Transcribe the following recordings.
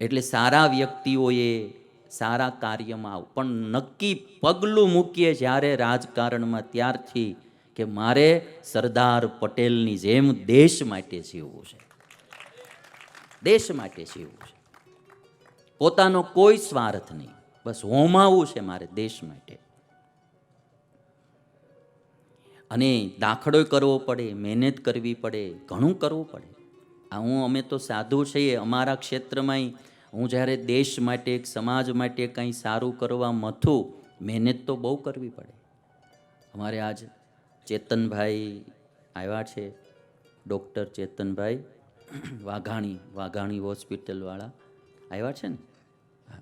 એટલે સારા વ્યક્તિઓએ સારા કાર્યમાં આવ પણ નક્કી પગલું મૂકીએ જ્યારે રાજકારણમાં ત્યારથી કે મારે સરદાર પટેલની જેમ દેશ માટે જીવવું છે. દેશ માટે જીવવું છે. પોતાનો કોઈ સ્વાર્થ નહીં. બસ હોમાવું છે મારે દેશ માટે. અને દાખલો કરવો પડે, મહેનત કરવી પડે, ઘણું કરવું પડે. આ હું, અમે તો સાધુ છીએ અમારા ક્ષેત્રમાંય. હું જ્યારે દેશ માટે સમાજ માટે કંઈ સારું કરવા મથું, મહેનત તો બહુ કરવી પડે. અમારે આજ ચેતનભાઈ આવ્યા છે, ડૉક્ટર ચેતનભાઈ વાઘાણી વાઘાણી હોસ્પિટલવાળા આવ્યા છે ને?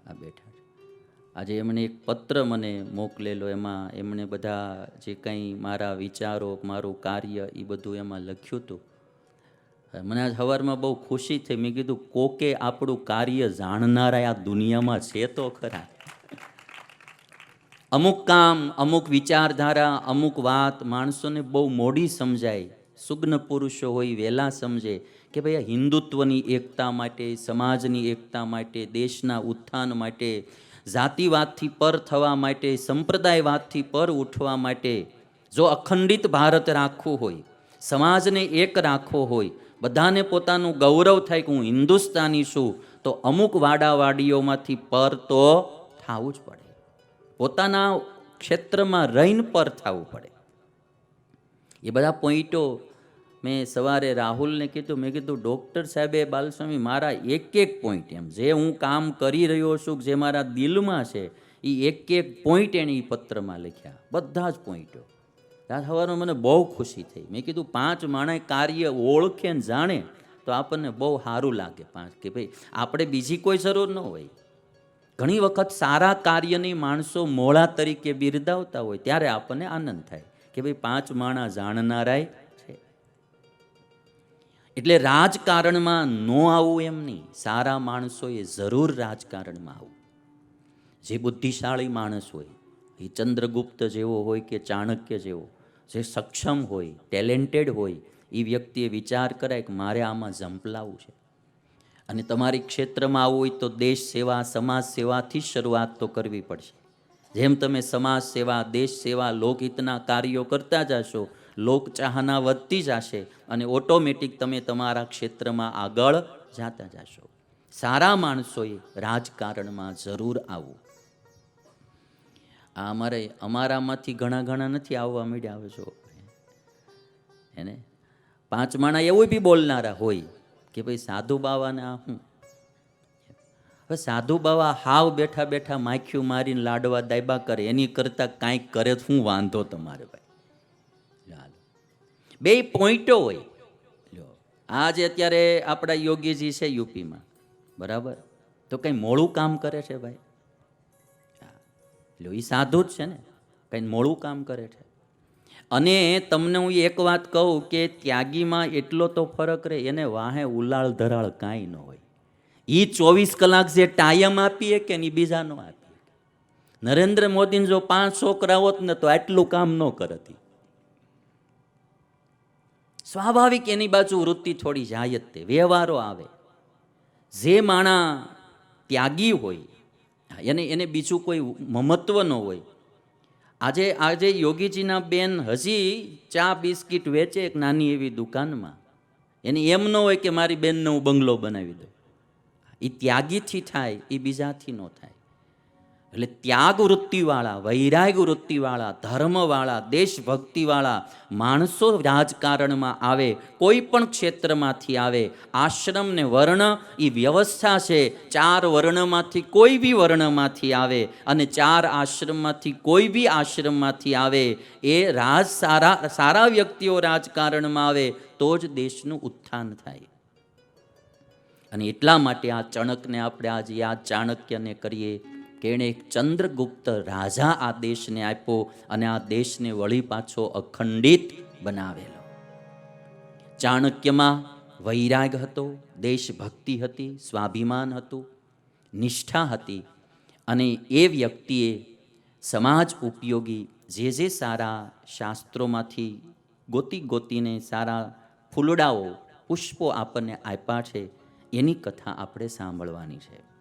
આ બેઠા છે. આજે એમણે એક પત્ર મને મોકલેલો, એમાં એમણે બધા જે કંઈ મારા વિચારો, મારું કાર્ય એ બધું એમાં લખ્યું હતું. મને આજ સવારમાં બહુ ખુશી થઈ. મેં કીધું, કોકે આપણું કાર્ય જાણનારા આ દુનિયામાં છે તો ખરા? અમુક કામ, અમુક વિચારધારા, અમુક વાત માણસોને બહુ મોડી સમજાય. સુગ્ન પુરુષો હોય, વહેલા સમજે કે ભાઈ આ હિન્દુત્વની એકતા માટે, સમાજની એકતા માટે, દેશના ઉત્થાન માટે, જાતિવાદથી પર થવા માટે, સંપ્રદાયવાદથી પર ઉઠવા માટે, જો અખંડિત ભારત રાખવું હોય સમાજને એક રાખવો હોય, બધાને પોતાનું ગૌરવ થાય કે હું હિન્દુસ્તાની છું, તો અમુક વાડાવાડીઓમાંથી પર તો થવું જ પડે. પોતાના ક્ષેત્રમાં રહીને પર થવું પડે. એ બધા પોઈન્ટો મેં સવારે રાહુલને કીધું, મેં કીધું, ડૉક્ટર સાહેબે બાલસ્વામી, મારા એક એક પોઈન્ટ એમ, જે હું કામ કરી રહ્યો છું, જે મારા દિલમાં છે એ એક એક પોઈન્ટ એણે એ પત્રમાં લખ્યા. બધા જ પોઈન્ટો. આજ સવારમાં મને બહુ ખુશી થઈ. મેં કીધું, પાંચ માણે કાર્ય ઓળખે ને જાણે તો આપણને બહુ સારું લાગે પાંચ કે ભાઈ, આપણે બીજી કોઈ જરૂર ન હોય. ઘણી વખત સારા કાર્યની માણસો મોળા તરીકે બિરદાવતા હોય, ત્યારે આપણને આનંદ થાય કે ભાઈ, પાંચ માણા જાણનારાય છે. એટલે રાજકારણમાં ન આવવું એમ નહીં, સારા માણસોએ જરૂર રાજકારણમાં આવવું જે બુદ્ધિશાળી માણસ હોય, એ ચંદ્રગુપ્ત જેવો હોય કે ચાણક્ય જેવો જે સક્ષમ હોય ટેલેન્ટેડ હોય એ વ્યક્તિએ વિચાર કરાય કે મારે આમાં ઝંપલાવવું છે. અને તમારી ક્ષેત્રમાં આવવું હોય તો દેશ સેવા, સમાજ સેવાથી શરૂઆત તો કરવી પડશે. જેમ તમે સમાજ સેવા, દેશ સેવા, લોકહિતના કાર્યો કરતા જશો, લોકચાહના વધતી જશે અને ઓટોમેટિક તમે તમારા ક્ષેત્રમાં આગળ જતા જશો. સારા માણસોએ રાજકારણમાં જરૂર આવવું. આ અમારે, અમારામાંથી ઘણા ઘણા નથી આવવા માંડ્યા આવે છો એને? પાંચ માણા એવું બી બોલનારા હોય કે ભાઈ સાધુ બાવાને આ હું? હવે સાધુ બાવા હાવ બેઠા બેઠા માખ્યું મારીને લાડવા દાયબા કરે, એની કરતાં કાંઈક કરે શું વાંધો તમારે ભાઈ? ચાલો બે પોઈન્ટો હોય. જો, આજે અત્યારે આપણા યોગીજી છે યુપીમાં. બરાબર? તો કંઈ મોડું કામ કરે છે ભાઈ? લ્યો એ સાધુ જ છે ને. કંઈ મોડું કામ કરે છે. અને તમને હું એક વાત કહું કે ત્યાગીમાં એટલો તો ફરક રહે, એને વાહે ઉલાળ ધરાળ કાંઈ ન હોય. એ ચોવીસ કલાક જે ટાયમ આપીએ કે એની બીજા ન આપીએ. નરેન્દ્ર મોદીને જો પાંચ છોકરા હોત ને તો આટલું કામ ન કરતી. સ્વાભાવિક એની બાજુ વૃત્તિ થોડી જાય જ તે, વ્યવહારો આવે. જે માણા ત્યાગી હોય એને એને બીજું કોઈ મહત્ત્વ ન હોય. આજે આજે યોગીજીના બેન હજી ચા, બિસ્કિટ વેચે એક નાની એવી દુકાનમાં. એને એમ ન હોય કે મારી બેનને હું બંગલો બનાવી દઉં. એ ત્યાગીથી થાય એ બીજાથી ન થાય. એટલે ત્યાગ વૃત્તિવાળા વૈરાગ વૃત્તિવાળા ધર્મવાળા, દેશભક્તિવાળા માણસો રાજકારણમાં આવે, કોઈ પણ ક્ષેત્રમાંથી આવે આશ્રમ ને વર્ણ એ વ્યવસ્થા છે, ચાર વર્ણમાંથી કોઈ બી વર્ણમાંથી આવે અને ચાર આશ્રમમાંથી કોઈ બી આશ્રમમાંથી આવે, એ રાજ સારા સારા વ્યક્તિઓ રાજકારણમાં આવે, તો જ દેશનું ઉત્થાન થાય. અને એટલા માટે આ ચણકને આપણે આજે યાદ ચાણક્યને કરીએ. કે એક ચંદ્રગુપ્ત રાજા આ દેશને આપ્યો અને આ દેશને વળી પાછો અખંડિત બનાવેલો. ચાણક્યમાં વૈરાગ હતો, દેશભક્તિ હતી, સ્વાભિમાન હતું, નિષ્ઠા હતી અને એ વ્યક્તિએ સમાજ ઉપયોગી જે જે સારા શાસ્ત્રોમાંથી ગોતી ગોતીને સારા ફૂલડાઓ, પુષ્પો આપણને આપ્યા છે, એની કથા આપણે સાંભળવાની છે.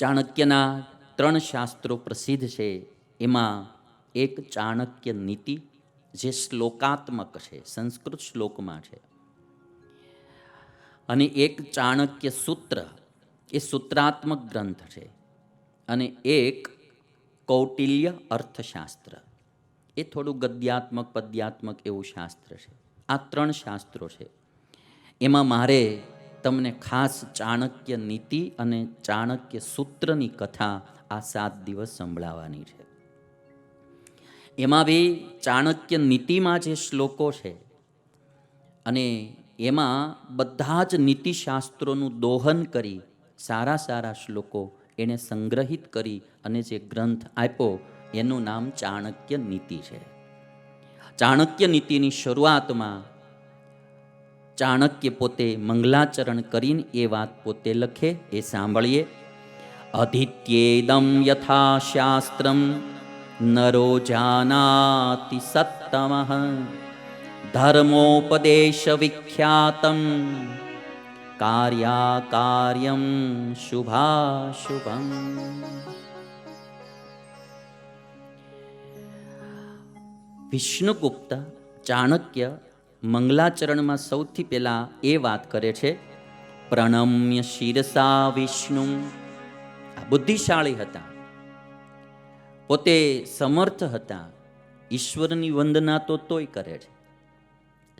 ચાણક્યના ત્રણ શાસ્ત્રો પ્રસિદ્ધ છે. એમાં એક ચાણક્ય નીતિ જે શ્લોકાત્મક છે, સંસ્કૃત શ્લોકમાં છે. અને એક ચાણક્ય સૂત્ર એ સૂત્રાત્મક ગ્રંથ છે. અને એક કૌટિલ્ય અર્થશાસ્ત્ર એ થોડું ગદ્યાત્મક, પદ્યાત્મક એવું શાસ્ત્ર છે. આ ત્રણ શાસ્ત્રો છે. એમાં મારે તમને ખાસ ચાણક્ય નીતિ અને ચાણક્ય સૂત્રની કથા આ સાત દિવસ સંભળાવવાની છે. એમાં બી ચાણક્ય નીતિમાં જે શ્લોકો છે અને એમાં બધા જ નીતિશાસ્ત્રોનું દોહન કરી સારા સારા શ્લોકો એણે સંગ્રહિત કરી અને જે ગ્રંથ આપ્યો એનું નામ ચાણક્ય નીતિ છે. ચાણક્ય નીતિની શરૂઆતમાં ચાણક્ય પોતે મંગલાચરણ કરીને એ વાત પોતે લખે, એ સાંભળીએ. અધિત્યેદમ યથા શાસ્ત્રમ નરો જાનાતિ સત્તમ. ધર્મોપદેશ વિખ્યાતમ કાર્યાકાર્યમ શુભાશુભમ. વિષ્ણુગુપ્ત ચાણક્ય મંગલાચરણમાં સૌથી પહેલાં એ વાત કરે છે, પ્રણમ્ય શિરસા વિષ્ણુ. આ બુદ્ધિશાળી હતા. પોતે સમર્થ હતા. ઈશ્વરની વંદના તો તોય કરે છે.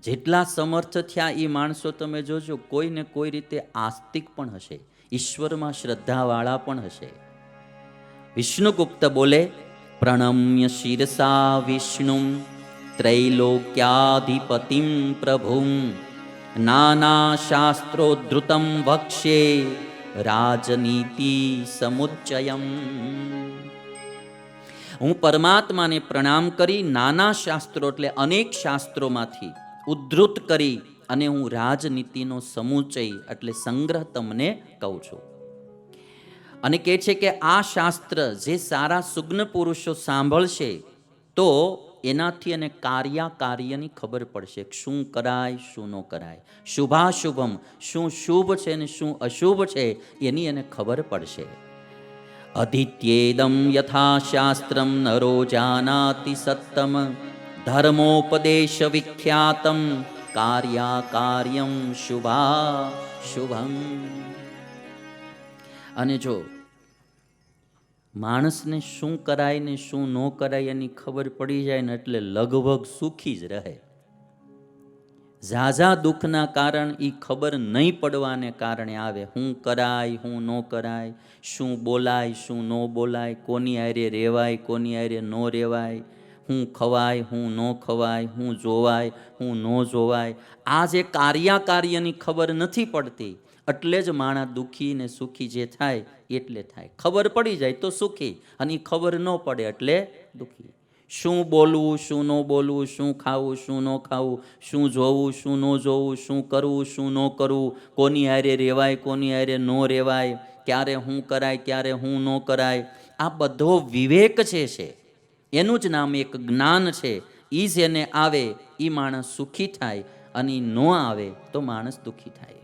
જેટલા સમર્થ થયા એ માણસો તમે જોજો કોઈને કોઈ રીતે આસ્તિક પણ હશે. ઈશ્વરમાં શ્રદ્ધાવાળા પણ હશે. વિષ્ણુગુપ્ત બોલે, પ્રણમ્ય શિરસા વિષ્ણુ. નાના શાસ્ત્રોદ્ધૃતમ વક્ષ્યે રાજનીતિ સમુચ્ચયમ હું પરમાત્માને પ્રણામ કરી નાના શાસ્ત્રો એટલે અનેક શાસ્ત્રોમાંથી ઉદ્ધૃત કરી અને હું રાજનીતિનો સમુચય એટલે સંગ્રહ તમને કહું છું. અને કહે છે કે આ શાસ્ત્ર જે સારા સુગ્ન પુરુષો સાંભળશે તો એનાથી એને કાર્યાકાર્યની ખબર પડશે શું કરાય, શું ન કરાય. શુભાશુભમ, શું શુભ છે ને શું અશુભ છે, એની એને ખબર પડશે. અધિત્યેદમ યથાશાસ્ત્રમ નરો જાનાતિ સત્તમ ધર્મોપદેશ વિખ્યાતમ કાર્યાકાર્યમ શુભા શુભમ. અને જો માણસને શું કરાય ને શું ન કરાય એની ખબર પડી જાય ને એટલે લગભગ સુખી જ રહે. ઝાઝા દુઃખના કારણ એ ખબર નહીં પડવાને કારણે આવે. હું કરાય, હું ન કરાય, શું બોલાય, શું ન બોલાય, કોની આરે રહેવાય, કોની આરે ન રહેવાય, હું ખવાય, હું ન ખવાય, હું જોવાય, હું ન જોવાય. આ જે કાર્યાકાર્યની ખબર નથી પડતી એટલે જ માણા દુઃખી ને સુખી જે થાય એટલે થાય. ખબર પડી જાય તો સુખી, અને ખબર ન પડે એટલે દુઃખી. શું બોલવું, શું ન બોલવું, શું ખાવું, શું ન ખાવું, શું જોવું, શું ન જોવું, શું કરવું, શું ન કરવું, કોની હારે રહેવાય કોની હારે ન રહેવાય ક્યારે હું કરાય, ક્યારે હું ન કરાય. આ બધો વિવેક છે છે, એનું જ નામ એક જ્ઞાન છે. એ જેને આવે એ માણસ સુખી થાય, અને ન આવે તો માણસ દુઃખી થાય.